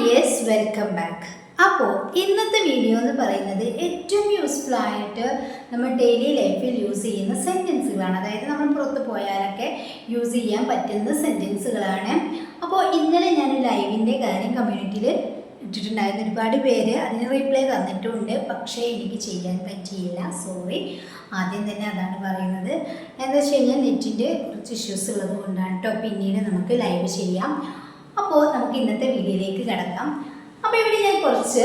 Dears welcome back. അപ്പോൾ ഇന്നത്തെ video എന്ന് പറയുന്നത് ഏറ്റവും യൂസ്ഫുൾ ആയിട്ട് നമ്മൾ ഡെയിലി ലൈഫിൽ യൂസ് ചെയ്യുന്ന സെന്റൻസുകളാണ് അതായത് നമ്മൾ പുറത്ത് പോയാലൊക്കെ യൂസ് ചെയ്യാൻ പറ്റുന്ന സെന്റൻസുകളാണ് അപ്പോൾ ഇന്നലെ ഞാൻ ലൈവിന്റെ കാര്യം കമ്മ്യൂണിറ്റിയിൽ ഇട്ടിട്ടുണ്ടായിരുന്നു. ഒരുപാട് പേര് അതിന് റിപ്ലൈ തന്നിട്ടുണ്ട്. പക്ഷേ എനിക്ക് ചെയ്യാൻ പറ്റിയില്ല. സോറി ആദ്യം തന്നെ അതാണ് പറയുന്നത്. എന്താ വെച്ച് കഴിഞ്ഞാൽ നെറ്റിന്റെ കുറച്ച് ഇഷ്യൂസ് ഉള്ളത് കൊണ്ടാണ് കേട്ടോ പിന്നീട് നമുക്ക് ലൈവ് ചെയ്യാം. അപ്പോൾ നമുക്ക് ഇന്നത്തെ വീഡിയോയിലേക്ക് കിടക്കാം. അപ്പോൾ ഇവിടെ ഞാൻ കുറച്ച്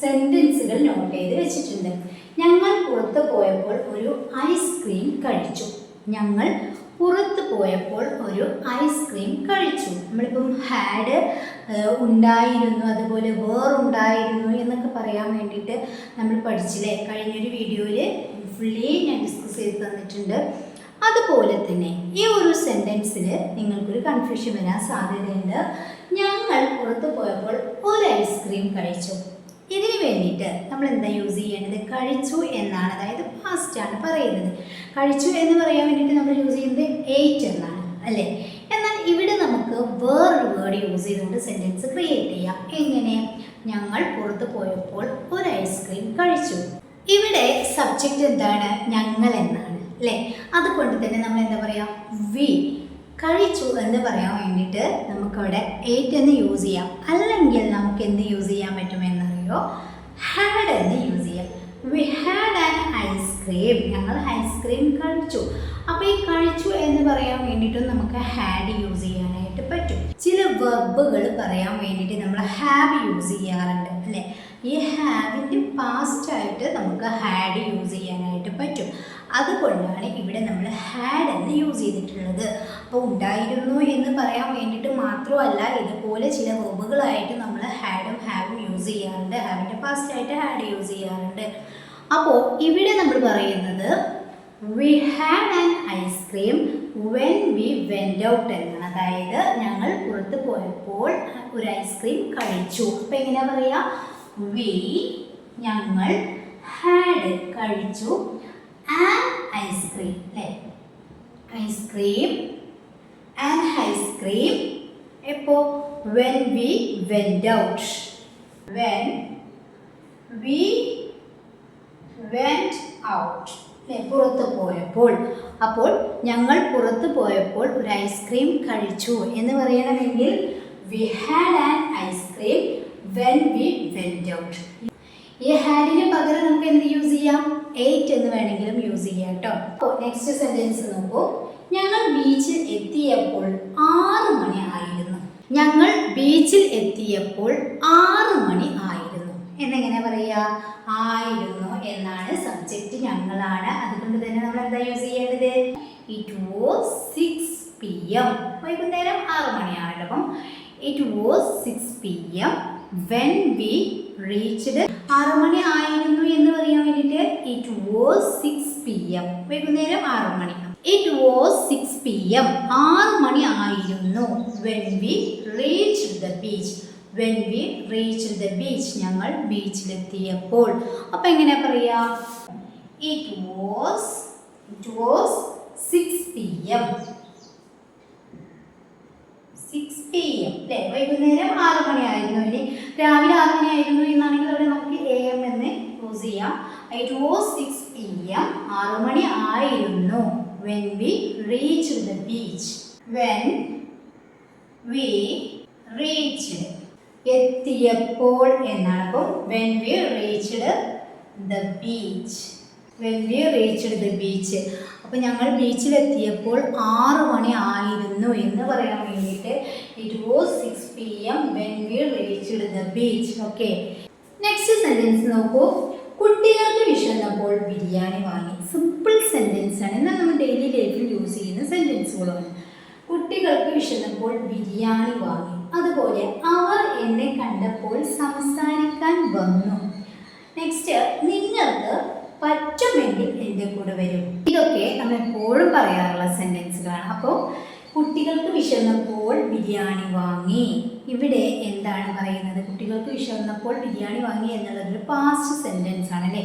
സെന്റൻസുകൾ നോട്ട് ചെയ്ത് വെച്ചിട്ടുണ്ട്. ഞങ്ങൾ പുറത്ത് പോയപ്പോൾ ഒരു ഐസ്ക്രീം കഴിച്ചു. ഞങ്ങൾ പുറത്ത് പോയപ്പോൾ ഒരു ഐസ്ക്രീം കഴിച്ചു. നമ്മളിപ്പം ഹാഡ് ഉണ്ടായിരുന്നു അതുപോലെ വേറുണ്ടായിരുന്നു എന്നൊക്കെ പറയാൻ വേണ്ടിയിട്ട് നമ്മൾ പഠിച്ചില്ലേ? കഴിഞ്ഞൊരു വീഡിയോയിൽ ഫുള്ളി ഞാൻ ഡിസ്കസ് ചെയ്ത് തന്നിട്ടുണ്ട്. അതുപോലെ തന്നെ ഈ ഒരു സെന്റൻസിൽ നിങ്ങൾക്കൊരു കൺഫ്യൂഷൻ വരാൻ സാധ്യതയുണ്ട്. ഞങ്ങൾ പുറത്തു പോയപ്പോൾ ഒരു ഐസ്ക്രീം കഴിച്ചു. ഇതിനു വേണ്ടിയിട്ട് നമ്മൾ എന്താ യൂസ് ചെയ്യേണ്ടത്? കഴിച്ചു എന്നാണ്. അതായത് ഫാസ്റ്റാണ് ആണ് പറയുന്നത്. കഴിച്ചു എന്ന് പറയാൻ വേണ്ടിയിട്ട് നമ്മൾ യൂസ് ചെയ്യുന്നത് എയ്റ്റ് എന്നാണ് അല്ലേ? എന്നാൽ ഇവിടെ നമുക്ക് വേറൊരു വേർഡ് യൂസ് ചെയ്തുകൊണ്ട് സെന്റൻസ് ക്രിയേറ്റ് ചെയ്യാം. എങ്ങനെ? ഞങ്ങൾ പുറത്തു പോയപ്പോൾ ഒരു ഐസ്ക്രീം കഴിച്ചു. ഇവിടെ സബ്ജക്റ്റ് എന്താണ്? ഞങ്ങൾ എന്നാണ്. അല്ലേ? അതുകൊണ്ട് തന്നെ നമ്മൾ എന്താ പറയുക വി കഴിച്ചു എന്ന് പറയാൻ വേണ്ടിയിട്ട് നമുക്കവിടെ എയ്റ്റ് എന്ന് യൂസ് ചെയ്യാം. അല്ലെങ്കിൽ നമുക്ക് എന്ത് യൂസ് ചെയ്യാൻ പറ്റുമെന്നറിയോ? ഹാഡ് എന്ന് യൂസ് ചെയ്യാം. We had an ice cream ഞങ്ങൾ ഐസ്ക്രീം കഴിച്ചു. അപ്പോൾ ഈ കഴിച്ചു എന്ന് പറയാൻ വേണ്ടിയിട്ടും നമുക്ക് ഹാഡ് യൂസ് ചെയ്യാനായിട്ട് പറ്റും. ചില വെർബുകൾ പറയാൻ വേണ്ടിയിട്ട് നമ്മൾ ഹാവ് യൂസ് ചെയ്യാറുണ്ട് അല്ലേ? ഈ ഹാവിന്റെ പാസ്റ്റായിട്ട് നമുക്ക് ഹാഡ് യൂസ് ചെയ്യാനായിട്ട് പറ്റും. അതുകൊണ്ടാണ് ഇവിടെ നമ്മൾ ഹാഡ് എന്ന് യൂസ് ചെയ്തിട്ടുള്ളത്. അപ്പോൾ ഉണ്ടായിരുന്നു എന്ന് പറയാൻ വേണ്ടിയിട്ട് മാത്രമല്ല ഇതുപോലെ ചില വെർബുകളായിട്ട് നമ്മൾ ഹാഡും ഹാവും യൂസ് ചെയ്യാറുണ്ട്. ഹാവിന്റെ പാസ്റ്റ് ആയിട്ട് ഹാഡ് യൂസ് ചെയ്യാറുണ്ട്. അപ്പോൾ ഇവിടെ നമ്മൾ പറയുന്നത് we had an ice cream when we went out എന്നാണ്. അതായത് ഞങ്ങൾ പുറത്ത് പോയപ്പോൾ ഒരു ഐസ്ക്രീം കഴിച്ചു. അപ്പം എങ്ങനെയാ പറയുക? വി ഞങ്ങൾ ഹാഡ് കഴിച്ചു. ആൻ ഐസ്ക്രീം അല്ലേ? Ice cream and ice cream എപ്പോ when we went out when we went out അല്ലേ? പുറത്ത് പോയപ്പോൾ. അപ്പോൾ ഞങ്ങൾ പുറത്ത് പോയപ്പോൾ ഒരു ഐസ്ക്രീം കഴിച്ചു എന്ന് പറയണമെങ്കിൽ we had an ice cream when we went out ഈ ഹാഡിന് പകരം നമുക്ക് എന്ത് യൂസ് ചെയ്യാം? എയ്റ്റ് എന്ന് വേണമെങ്കിലും യൂസ് ചെയ്യാം കേട്ടോ. അപ്പോൾ നെക്സ്റ്റ് സെന്റൻസ് നോക്കൂ. ഞങ്ങൾ ബീച്ചിൽ എത്തിയപ്പോൾ ആറ് മണി ആയിരുന്നു. ഞങ്ങൾ ബീച്ചിൽ എത്തിയപ്പോൾ ആറ് മണി ആയിരുന്നു. എന്നെങ്ങനെ പറയുക ആയിരുന്നു എന്നാണ് സബ്ജക്റ്റ് ഞങ്ങളാണ്. അതുകൊണ്ട് തന്നെ നമ്മൾ എന്താ യൂസ് ചെയ്യേണ്ടത്? It was six P M വൈകുന്നേരം ആറ് മണിയാണ് അപ്പം it was six P M when we reached ആറ് മണി ആയിരുന്നു എന്ന് പറയാൻ വേണ്ടിയിട്ട് it was six P M വൈകുന്നേരം ആറ് മണി. It was six P M ആറ് മണി ആയിരുന്നു when we reach the beach when we reach the beach ഞങ്ങൾ ബീച്ചിലെത്തിയപ്പോൾ അപ്പം എങ്ങനെ പറയാ? It was it was six P M P M അല്ലേ വൈകുന്നേരം ആറ് മണിയായിരുന്നു അല്ലെ രാവിലെ ആറ് മണിയായിരുന്നു എന്നാണെങ്കിൽ അവിടെ നമുക്ക് എ എം എന്ന് യൂസ് ചെയ്യാം. It was six P M ആറ് മണി ആയിരുന്നു. When we reach the beach when we reach എത്തിയപ്പോൾ എന്നാണ് അപ്പോൾ when we reached the beach when we reached the beach അപ്പോൾ ഞങ്ങൾ ബീച്ചിലെത്തിയപ്പോൾ ആറ് മണി ആയിരുന്നു എന്ന് പറയാൻ വേണ്ടിയിട്ട് it was six P M when we reached the beach okay next sentence നോക്കൂ കുട്ടികൾക്ക് വിശന്നപ്പോൾ ബിരിയാണി വാങ്ങി. സിമ്പിൾ സെന്റൻസ് ആണ്. എന്നാൽ നമ്മൾ ഡെയിലി ലൈഫിൽ യൂസ് ചെയ്യുന്ന സെന്റൻസുകളാണ് കുട്ടികൾക്ക് വിശന്നപ്പോൾ ബിരിയാണി വാങ്ങി. അതുപോലെ അവർ എന്നെ കണ്ടപ്പോൾ സംസാരിക്കാൻ വന്നു. നെക്സ്റ്റ് നിങ്ങൾക്ക് പറ്റുമെങ്കിൽ എന്റെ കൂടെ വരും. ഇതൊക്കെ നമ്മൾ എപ്പോഴും പറയാറുള്ള സെന്റൻസുകളാണ് അപ്പോൾ കുട്ടികൾക്ക് വിശന്നപ്പോൾ ബിരിയാണി വാങ്ങി. ഇവിടെ എന്താണ് പറയുന്നത്? കുട്ടികൾക്ക് വിശന്നപ്പോൾ ബിരിയാണി വാങ്ങി എന്നുള്ളത് ഒരു പാസ്റ്റ് സെന്റൻസ് ആണ് അല്ലേ?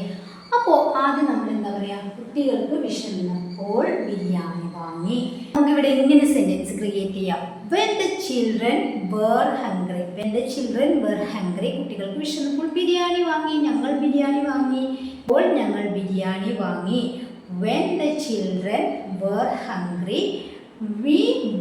അപ്പോൾ ആദ്യം നമ്മൾ എന്താ പറയുക കുട്ടികൾക്ക് വിശന്നപ്പോൾ ബിരിയാണി വാങ്ങി. നമുക്കിവിടെ ഇങ്ങനെ സെന്റൻസ് ക്രിയേറ്റ് ചെയ്യാം. When the children were hungry when the children were hungry കുട്ടികൾക്ക് വിശന്നപ്പോൾ ബിരിയാണി വാങ്ങി ഞങ്ങൾ ബിരിയാണി വാങ്ങി. അപ്പോൾ ഞങ്ങൾ ബിരിയാണി വാങ്ങി. When the children were hungry we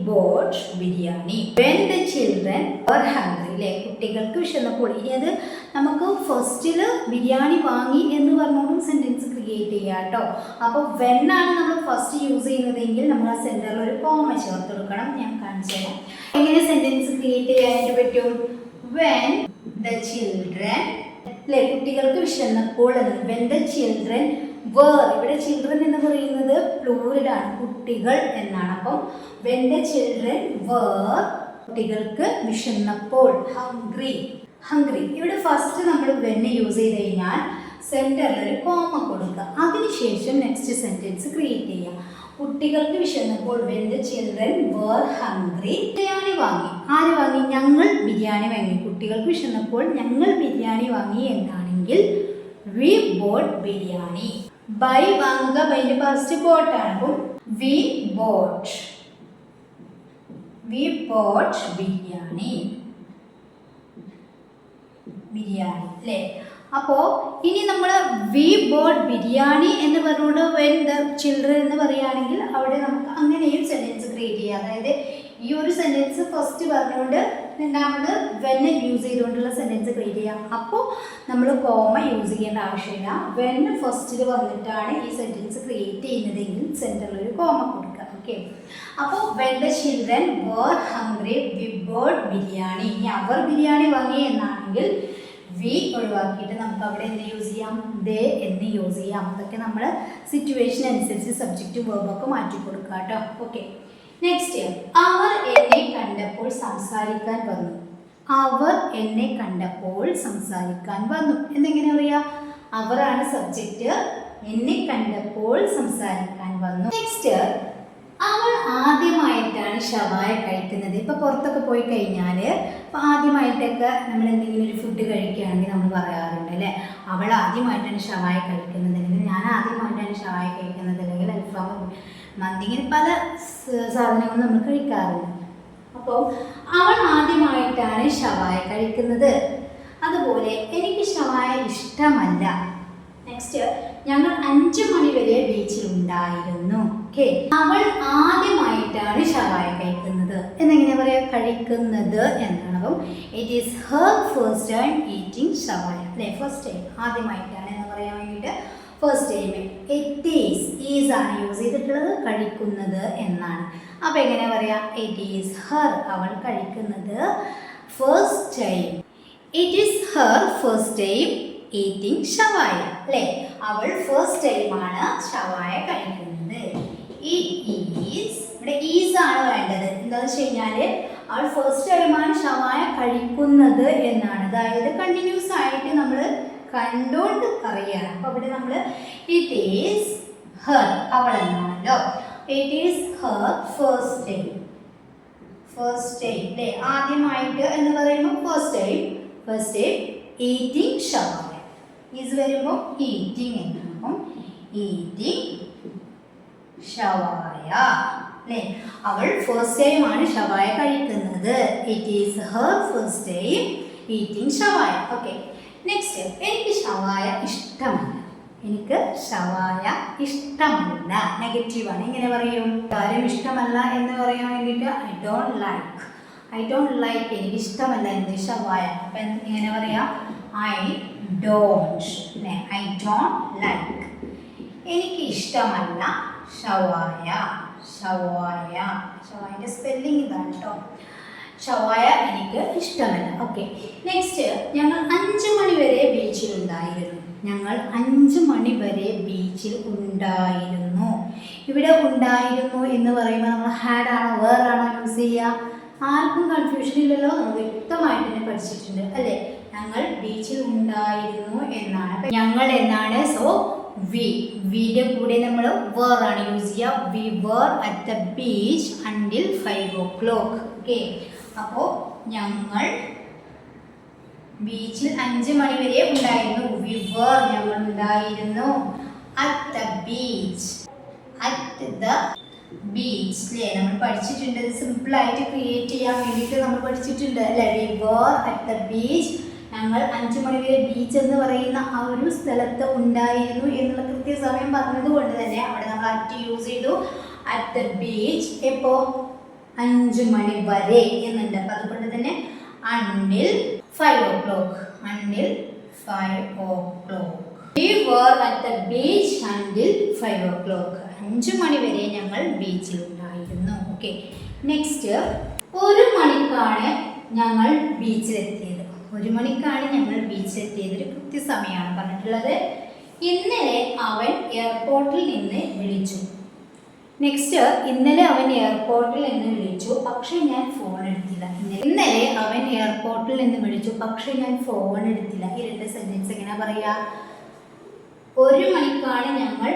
bought biryani. When the children were hungry അല്ലേ കുട്ടികൾക്ക് വിശന്നപ്പോൾ. ഇനി അത് നമുക്ക് ഫസ്റ്റിൽ ബിരിയാണി വാങ്ങി എന്ന് പറഞ്ഞുകൊണ്ടും സെന്റൻസ് ക്രിയേറ്റ് ചെയ്യാം കേട്ടോ അപ്പോൾ വെൻ ആണ് നമ്മൾ ഫസ്റ്റ് യൂസ് ചെയ്യുന്നതെങ്കിൽ നമ്മൾ ആ സെന്ററിൽ ഒരു കോമ ചേർത്ത് കൊടുക്കണം. ഞാൻ കാണിച്ചു തരാം. എങ്ങനെ സെന്റൻസ് ക്രിയേറ്റ് ചെയ്യാനായിട്ട് പറ്റും? വെൻ ദ ചിൽഡ്രൻ അല്ലേ? കുട്ടികൾക്ക് വിശന്നപ്പോൾ വെൻ ദ ചിൽഡ്രൻ വേർ ഇവിടെ ചിൽഡ്രൻ എന്ന് പറയുന്നത് പ്ലൂറിലാണ് കുട്ടികൾ എന്നാണ്. അപ്പം വെൻ ദ ചിൽഡ്രൻ വേർ കുട്ടികൾക്ക് വിശന്നപ്പോൾ ഹംഗ്രി ഹംഗ്രി ഇവിടെ ഫസ്റ്റ് നമ്മൾ വെന്ന് യൂസ് ചെയ്ത് കഴിഞ്ഞാൽ സെന്ററിൽ ഒരു കോമ കൊടുക്കുക. അതിനുശേഷം നെക്സ്റ്റ് സെന്റൻസ് ക്രിയേറ്റ് ചെയ്യുക. കുട്ടികൾക്ക് വിശന്നപ്പോൾ when children were hungry biryani വാങ്ങി. ആര് വാങ്ങി? ഞങ്ങൾ ബിരിയാണി വാങ്ങി. കുട്ടികൾക്ക് വിശന്നപ്പോൾ ഞങ്ങൾ ബിരിയാണി വാങ്ങി എന്നാണെങ്കിൽ വി ബോട്ട് ബിരിയാണി. ബൈ വാങ്ങുക ബൈന്റെ ഫസ്റ്റ് ബോട്ടാണ് അപ്പം we bought. We bought biryani. Biryani അല്ലേ? അപ്പോൾ ഇനി നമ്മൾ വി ബോട്ട് ബിരിയാണി എന്ന് പറഞ്ഞുകൊണ്ട് വെൻ ദ ചിൽഡ്രൻ എന്ന് പറയുകയാണെങ്കിൽ അവിടെ നമുക്ക് അങ്ങനെയും സെന്റൻസ് ക്രിയേറ്റ് ചെയ്യാം. അതായത് ഈ ഒരു സെന്റൻസ് ഫസ്റ്റ് പറഞ്ഞുകൊണ്ട് രണ്ടാമത് വെൻ യൂസ് ചെയ്തുകൊണ്ടുള്ള സെന്റൻസ് ക്രിയേറ്റ് ചെയ്യാം അപ്പോൾ നമ്മൾ കോമ യൂസ് ചെയ്യേണ്ട ആവശ്യമില്ല. വെൻ ഫസ്റ്റിൽ വന്നിട്ടാണ് ഈ സെന്റൻസ് ക്രിയേറ്റ് ചെയ്യുന്നതെങ്കിൽ സെന്ററിൽ ഒരു കോമ കൊടുക്കുക. ഓക്കെ അപ്പോൾ when the children were hungry we bought biryani ഇനി അവർ ബിരിയാണി വാങ്ങി എന്നാണെങ്കിൽ വി ഒഴിവാക്കിയിട്ട് നമുക്ക് അവിടെ എന്ത് യൂസ് ചെയ്യാം? ദേ എന്ന് യൂസ് ചെയ്യാം. അതൊക്കെ നമ്മൾ സിറ്റുവേഷൻ അനുസരിച്ച് സബ്ജക്റ്റ് വേർബൊക്കെ മാറ്റി കൊടുക്കുക കേട്ടോ. ഓക്കെ നെക്സ്റ്റ് അവർ എന്നെ കണ്ടപ്പോൾ സംസാരിക്കാൻ വന്നു. അവർ എന്നെ കണ്ടപ്പോൾ സംസാരിക്കാൻ വന്നു. എന്നെങ്ങനെ പറയാ അവരാണ് സബ്ജക്റ്റ് എന്നെ കണ്ടപ്പോൾ സംസാരിക്കാൻ വന്നു. നെക്സ്റ്റ് അവൾ ആദ്യമായിട്ടാണ് ഷവായ കഴിക്കുന്നത്. ഇപ്പൊ പുറത്തൊക്കെ പോയി കഴിഞ്ഞാൽ ഇപ്പൊ ആദ്യമായിട്ടൊക്കെ നമ്മൾ എന്തെങ്കിലും ഒരു ഫുഡ് കഴിക്കുകയാണെങ്കിൽ നമ്മൾ പറയാറുണ്ട് അല്ലേ? അവൾ ആദ്യമായിട്ടാണ് ഷവായ കഴിക്കുന്നത്. അല്ലെങ്കിൽ ഞാൻ ആദ്യമായിട്ടാണ് ഷവായ കഴിക്കുന്നത്. അല്ലെങ്കിൽ അൽഫാം മന്തി ഇങ്ങനെ പല സാധനങ്ങളും നമ്മൾ കഴിക്കാറുണ്ട്. അപ്പോൾ അവൾ ആദ്യമായിട്ടാണ് ഷവായ കഴിക്കുന്നത്. അതുപോലെ എനിക്ക് ഷവായ ഇഷ്ടമല്ല. നെക്സ്റ്റ് ഞങ്ങൾ അഞ്ചു മണി വരെ ബീച്ചിൽ ഉണ്ടായിരുന്നു ഓക്കെ അവൾ ആദ്യമായിട്ടാണ് ഷവായ കഴിക്കുന്നത്. എന്നെങ്ങനെ പറയാ? കഴിക്കുന്നത് എന്നാണ്. അപ്പം it is her first time eating shawaya. അല്ലേ? ഫസ്റ്റ് ടൈം ആദ്യമായിട്ടാണ് എന്ന് പറയാൻ വേണ്ടിയിട്ട് first time it is is ആണ് യൂസ് ചെയ്തിട്ടുള്ളത് കഴിക്കുന്നത് എന്നാണ്. അപ്പോൾ എങ്ങനെ പറയാം? ഇറ്റ് ഈസ് ഹർ അവൾ കഴിക്കുന്നത്. First time it is her first time eating shawaya അല്ലേ? അവൾ ഫസ്റ്റ് ടൈമാണ് ഷവായ കഴിക്കുന്നത്. ഇറ്റ് ഈസ് ഇവിടെ ഈസ് ആണ് വേണ്ടത്. എന്താണെന്ന് വെച്ച് കഴിഞ്ഞാൽ അവൾ ഫസ്റ്റ് ടൈമാണ് ഷവായ കഴിക്കുന്നത് എന്നാണ്. അതായത് കണ്ടിന്യൂസ് ആയിട്ട് നമ്മൾ കണ്ടുകൊണ്ട് പറയുകയാണ്. അപ്പോൾ ഇവിടെ നമ്മൾ ഇറ്റ് ഈസ് ഹർ അവൾ എന്നാണല്ലോ. It is her first time first time അല്ലേ ആദ്യമായിട്ട് എന്ന് പറയുമ്പോൾ first time first time eating shawaya is വരുമ്പോൾ ഈറ്റിംഗ് അപ്പം ഈറ്റിംഗ് ഷവായ. അല്ലേ അവൾ ഫസ്റ്റ് ടൈം ആണ് ഷവായ കഴിക്കുന്നത്. It is her first time eating shawaya. Okay next എനിക്ക് ഷവായ ഇഷ്ടമല്ല. എനിക്ക് ഷവായ ഇഷ്ടമല്ല. നെഗറ്റീവാണ് ഇങ്ങനെ പറയും. കാര്യം ഇഷ്ടമല്ല എന്ന് പറയാൻ വേണ്ടിയിട്ട് I don't like I don't like എനിക്ക് ഇഷ്ടമല്ല എന്ത്? ഷവായ അപ്പം എങ്ങനെ പറയാം. ഐ ഡോണ്ട് അല്ലേ ഐ ഡോണ്ട് ലൈക്ക് എനിക്ക് ഇഷ്ടമല്ല ഷവായ ഷവായ ഷവായന്റെ സ്പെല്ലിംഗ് ഇതാണ് കേട്ടോ ഷവായ എനിക്ക് ഇഷ്ടമല്ല. ഓക്കെ നെക്സ്റ്റ് ഞങ്ങൾ അഞ്ച് മണി വരെ ബീച്ചിൽ ഉണ്ടായിരുന്നു. ഞങ്ങൾ അഞ്ച് മണി വരെ ബീച്ചിൽ ഉണ്ടായിരുന്നു. ഇവിടെ ഉണ്ടായിരുന്നു എന്ന് പറയുമ്പോൾ നമ്മൾ ഹാഡ് ആണോ വേറാണോ യൂസ് ചെയ്യുക? ആർക്കും കൺഫ്യൂഷൻ ഇല്ലല്ലോ. നമ്മൾ വ്യക്തമായിട്ട് തന്നെ പഠിച്ചിട്ടുണ്ട് അല്ലേ? ഞങ്ങൾ ബീച്ചിൽ ഉണ്ടായിരുന്നു എന്നാണ്. ഞങ്ങൾ എന്നാണ്? സോ വി വിയുടെ കൂടെ നമ്മൾ വേർ ആണ് യൂസ് ചെയ്യുക. We were at the beach until five o'clock okay അപ്പോൾ ഞങ്ങൾ ബീച്ചിൽ അഞ്ച് മണി വരെ ഉണ്ടായിരുന്നു. വി ഞങ്ങൾ ഉണ്ടായിരുന്നു at the beach at the beach അല്ലേ നമ്മൾ പഠിച്ചിട്ടുണ്ട്. സിമ്പിൾ ആയിട്ട് ക്രിയേറ്റ് ചെയ്യാൻ വേണ്ടിയിട്ട് നമ്മൾ പഠിച്ചിട്ടുണ്ട് അല്ലേ? വി അറ്റ് ദ ബീച്ച് ഞങ്ങൾ അഞ്ചു മണി വരെ ബീച്ച് എന്ന് പറയുന്ന ആ ഒരു സ്ഥലത്ത് ഉണ്ടായിരുന്നു എന്നുള്ള കൃത്യസമയം പറഞ്ഞത് കൊണ്ട് തന്നെ അവിടെ നമ്മൾ അറ്റ് യൂസ് ചെയ്തു. അറ്റ് ദ ബീച്ച് എപ്പോ? അഞ്ചു മണി വരെ എന്നുണ്ട്. അപ്പം അതുകൊണ്ട് തന്നെ until five o'clock until five o'clock We were at the beach until five o'clock അഞ്ചു മണി വരെ ഞങ്ങൾ ബീച്ചിൽ ഉണ്ടായിരുന്നു ഓക്കെ നെക്സ്റ്റ് ഒരു മണിക്കാണ് ഞങ്ങൾ ബീച്ചിലെത്തിയത് ഒരു മണിക്കാണ് ഞങ്ങൾ ബീച്ചിലെത്തിയത് ഒരു കൃത്യസമയമാണ് പറഞ്ഞിട്ടുള്ളത്. ഇന്നലെ അവൻ എയർപോർട്ടിൽ നിന്ന് വിളിച്ചു. നെക്സ്റ്റ് ഇന്നലെ അവൻ എയർപോർട്ടിൽ നിന്ന് വിളിച്ചു. പക്ഷേ ഞാൻ ഫോൺ എടുത്തില്ല. ഇന്നലെ അവൻ എയർപോർട്ടിൽ നിന്ന് വിളിച്ചു. പക്ഷേ ഞാൻ ഫോൺ എടുത്തില്ല. ഈ രണ്ട് സെന്റൻസ് എങ്ങനെ പറയാ? ഒരു മണിക്കാണ് ഞങ്ങൾ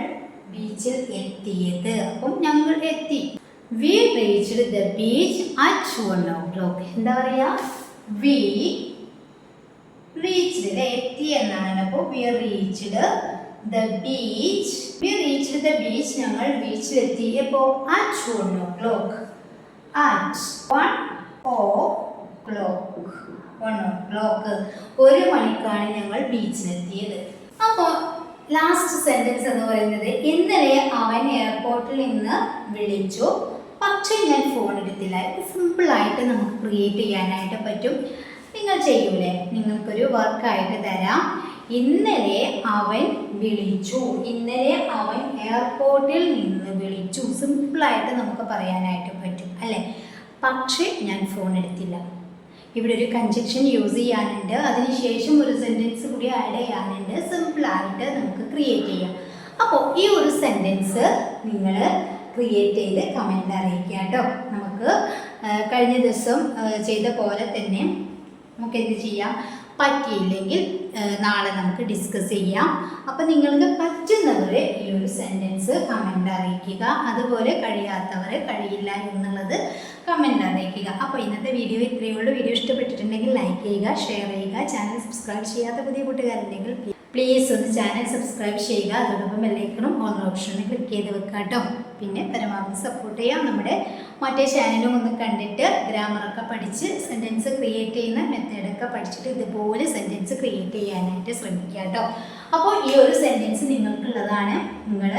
ബീച്ചിൽ എത്തിയത്. അപ്പം ഞങ്ങൾ എത്തി. We reached the beach at one o'clock എന്താ പറയാ? വി റീച്ച്ഡ് എത്തി എന്നാണ്. അപ്പോൾ we reached the beach we reached the beach ഞങ്ങൾ ബീച്ചിലെത്തി. എപ്പോൾ at one o'clock at one o'clock ഒരു മണിക്കാണ് ഞങ്ങൾ ബീച്ചിലെത്തിയത്. അപ്പോൾ ലാസ്റ്റ് സെന്റൻസ് എന്ന് പറയുന്നത് ഇന്നലെ അവൻ എയർപോർട്ടിൽ നിന്ന് വിളിച്ചു. പക്ഷേ ഞാൻ ഫോൺ എടുത്തില്ല. സിമ്പിളായിട്ട് നമുക്ക് ക്രിയേറ്റ് ചെയ്യാനായിട്ട് പറ്റും. നിങ്ങൾ ചെയ്യൂലേ? നിങ്ങൾക്കൊരു വർക്കായിട്ട് തരാം. ഇന്നലെ അവൻ വിളിച്ചു. ഇന്നലെ അവൻ എയർപോർട്ടിൽ നിന്ന് വിളിച്ചു. സിമ്പിളായിട്ട് നമുക്ക് പറയാനായിട്ട് പറ്റും അല്ലേ? പക്ഷേ ഞാൻ ഫോൺ എടുത്തില്ല. ഇവിടെ ഒരു കൺജക്ഷൻ യൂസ് ചെയ്യാനുണ്ട്. അതിനുശേഷം ഒരു സെന്റൻസ് കൂടി ആഡ് ചെയ്യാനുണ്ട്. സിമ്പിളായിട്ട് നമുക്ക് ക്രിയേറ്റ് ചെയ്യാം. അപ്പോൾ ഈ ഒരു സെന്റൻസ് നിങ്ങൾ ക്രിയേറ്റ് ചെയ്ത് കമന്റിൽ അറിയിക്കുക കേട്ടോ. നമുക്ക് കഴിഞ്ഞ ദിവസം ചെയ്ത പോലെ തന്നെ നമുക്ക് എന്ത് ചെയ്യാം? പറ്റിയില്ലെങ്കിൽ നാളെ നമുക്ക് ഡിസ്കസ് ചെയ്യാം. അപ്പോൾ നിങ്ങൾക്ക് പറ്റുന്നവരെ ഈ ഒരു സെന്റൻസ് കമന്റ് അറിയിക്കുക. അതുപോലെ കഴിയാത്തവർ കഴിയില്ല എന്നുള്ളത് കമന്റ് അറിയിക്കുക. അപ്പോൾ ഇന്നത്തെ വീഡിയോ ഇത്രയേ ഉള്ളൂ. വീഡിയോ ഇഷ്ടപ്പെട്ടിട്ടുണ്ടെങ്കിൽ ലൈക്ക് ചെയ്യുക ഷെയർ ചെയ്യുക ചാനൽ സബ്സ്ക്രൈബ് ചെയ്യാത്ത പുതിയ കൂട്ടുകാരുണ്ടെങ്കിൽ പ്ലീസ് ഒന്ന് ചാനൽ സബ്സ്ക്രൈബ് ചെയ്യുക. അതോടൊപ്പം എല്ലാവർക്കും ഓൺ ഓപ്ഷനിൽ ക്ലിക്ക് ചെയ്ത് വെക്കുക കേട്ടോ പിന്നെ പരമാവധി സപ്പോർട്ട് ചെയ്യാം നമ്മുടെ മറ്റേ ചാനലും ഒന്ന് കണ്ടിട്ട് ഗ്രാമറൊക്കെ പഠിച്ച് സെന്റൻസ് ക്രിയേറ്റ് ചെയ്യുന്ന മെത്തേഡൊക്കെ പഠിച്ചിട്ട് ഇതുപോലെ സെന്റൻസ് ക്രിയേറ്റ് ചെയ്യാനായിട്ട് ശ്രമിക്കുക കേട്ടോ അപ്പോൾ ഈ ഒരു സെന്റൻസ് നിങ്ങൾക്കുള്ളതാണ്. നിങ്ങൾ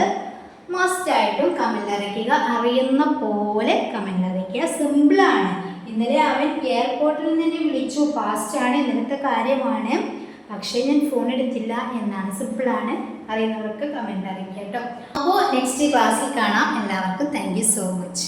മസ്റ്റായിട്ടും കമന്റ് അറിയിക്കുക അറിയുന്ന പോലെ കമന്റ് അറിയിക്കുക സിമ്പിളാണ് ഇന്നലെ അവൻ എയർപോർട്ടിൽ നിന്ന് വിളിച്ചു. ഫാസ്റ്റാണ് ഇന്നലത്തെ കാര്യമാണ്. പക്ഷേ ഞാൻ ഫോൺ എടുത്തില്ല എന്നാണ് സിമ്പിളാണ് അറിയുന്നവർക്ക് കമന്റ് അറിയിക്കാം കേട്ടോ. അപ്പോൾ നെക്സ്റ്റ് ക്ലാസ്സിൽ കാണാം. എല്ലാവർക്കും താങ്ക് സോ മച്ച്